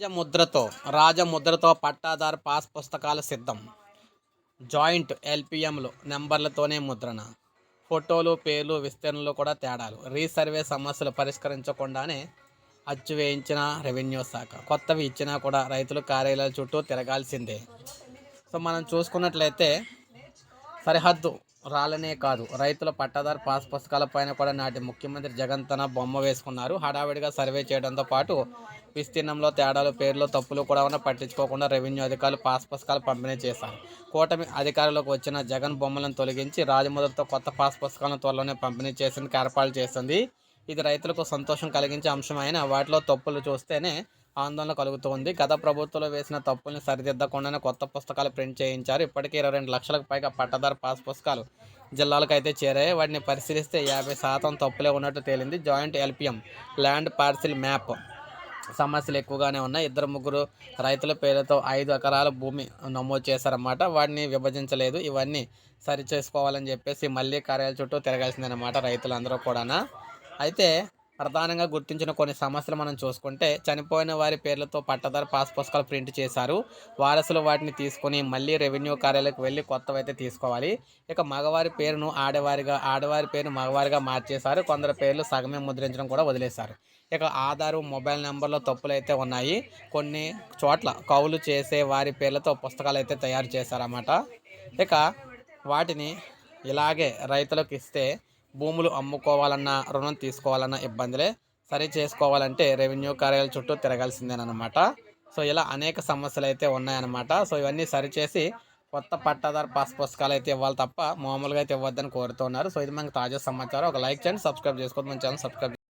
రాజముద్రతో రాజముద్రతో పట్టాదారు పాస్ పుస్తకాలు సిద్ధం. జాయింట్ ఎల్పిఎంలు నెంబర్లతోనే ముద్రణ. ఫోటోలు పేర్లు విస్తీర్ణలు కూడా తేడాలు. రీసర్వే సమస్యలు పరిష్కరించకుండానే అచ్చు వేయించిన రెవెన్యూ శాఖ. కొత్తవి ఇచ్చినా కూడా రైతులు కార్యాలయాల చుట్టూ తిరగాల్సిందే. సో మనం చూసుకున్నట్లయితే సరిహద్దు రాళ్ళనే కాదు. రైతుల పట్టాదారు పాస్ పుస్తకాల పైన కూడా నాటి ముఖ్యమంత్రి జగన్ తన బొమ్మ వేసుకున్నారు. హడావిడిగా సర్వే చేయడంతో పాటు విస్తీర్ణంలో తేడాలు పేర్లు తప్పులు కూడా ఉన్న పట్టించుకోకుండా రెవెన్యూ అధికారులు పాస్ పుస్తకాలు పంపిణీ చేశారు. కూటమి అధికారులకు వచ్చిన జగన్ బొమ్మలను తొలగించి రాజముద్రతో కొత్త పాస్ పుస్తకాలను త్వరలోనే పంపిణీ చేసేందుకు ఏర్పాటు చేసింది. ఇది రైతులకు సంతోషం కలిగించే అంశమైన వాటిలో తప్పులు చూస్తేనే ఆందోళన కలుగుతోంది. గత ప్రభుత్వంలో వేసిన తప్పుల్ని సరిదిద్దకుండానే కొత్త పుస్తకాలు ప్రింట్ చేయించారు. ఇప్పటికే ఇరవై రెండు లక్షలకు పైగా పట్టదారు పాస్ పుస్తకాలు జిల్లాలకు అయితే చేరాయి. వాటిని పరిశీలిస్తే యాభై శాతం తప్పులే ఉన్నట్టు తేలింది joint LPM land parcel map. సమస్యలు ఎక్కువగానే ఉన్నాయి. ఇద్దరు ముగ్గురు రైతుల పేరుతో ఐదు ఎకరాల భూమి నమోదు చేశారన్నమాట. వాటిని విభజించలేదు. ఇవన్నీ సరి చేసుకోవాలని చెప్పేసి మళ్ళీ కార్యాల చుట్టూ తిరగాల్సిందనమాట రైతులందరూ కూడా అయితే ప్రధానంగా గుర్తించిన కొన్ని సమస్యలు మనం చూసుకుంటే చనిపోయిన వారి పేర్లతో పట్టదారు పాస్ పుస్తకాలు ప్రింట్ చేశారు. వారసులు వాటిని తీసుకొని మళ్ళీ రెవెన్యూ కార్యాలయకు వెళ్ళి కొత్తవి అయితే తీసుకోవాలి. ఇక మగవారి పేరును ఆడవారిగా ఆడవారి పేరును మగవారిగా మార్చేశారు. కొందరు పేర్లు సగమే ముద్రించడం కూడా వదిలేశారు. ఇక ఆధారు మొబైల్ నెంబర్లో తప్పులు అయితే ఉన్నాయి. కొన్ని చోట్ల కౌలు చేసే వారి పేర్లతో పుస్తకాలు అయితే తయారు చేశారన్నమాట. ఇక వాటిని ఇలాగే రైతులకు ఇస్తే భూములు అమ్ముకోవాలన్నా రుణం తీసుకోవాలన్నా ఇబ్బందులే. సరి చేసుకోవాలంటే రెవెన్యూ కార్యాలయాల చుట్టూ తిరగాల్సిందేనమాట సో ఇలా అనేక సమస్యలు అయితే ఉన్నాయన్నమాట. సో ఇవన్నీ సరిచేసి కొత్త పట్టాదారు పాస్ పుస్తకాలు అయితే ఇవ్వాలి తప్ప మామూలుగా అయితే ఇవ్వద్దని కోరుతున్నారు. సో ఇది మనకు తాజా సమాచారం. ఒక లైక్ చేయండి సబ్స్క్రైబ్ చేసుకోవద్దు మన ఛానల్ సబ్స్క్రైబ్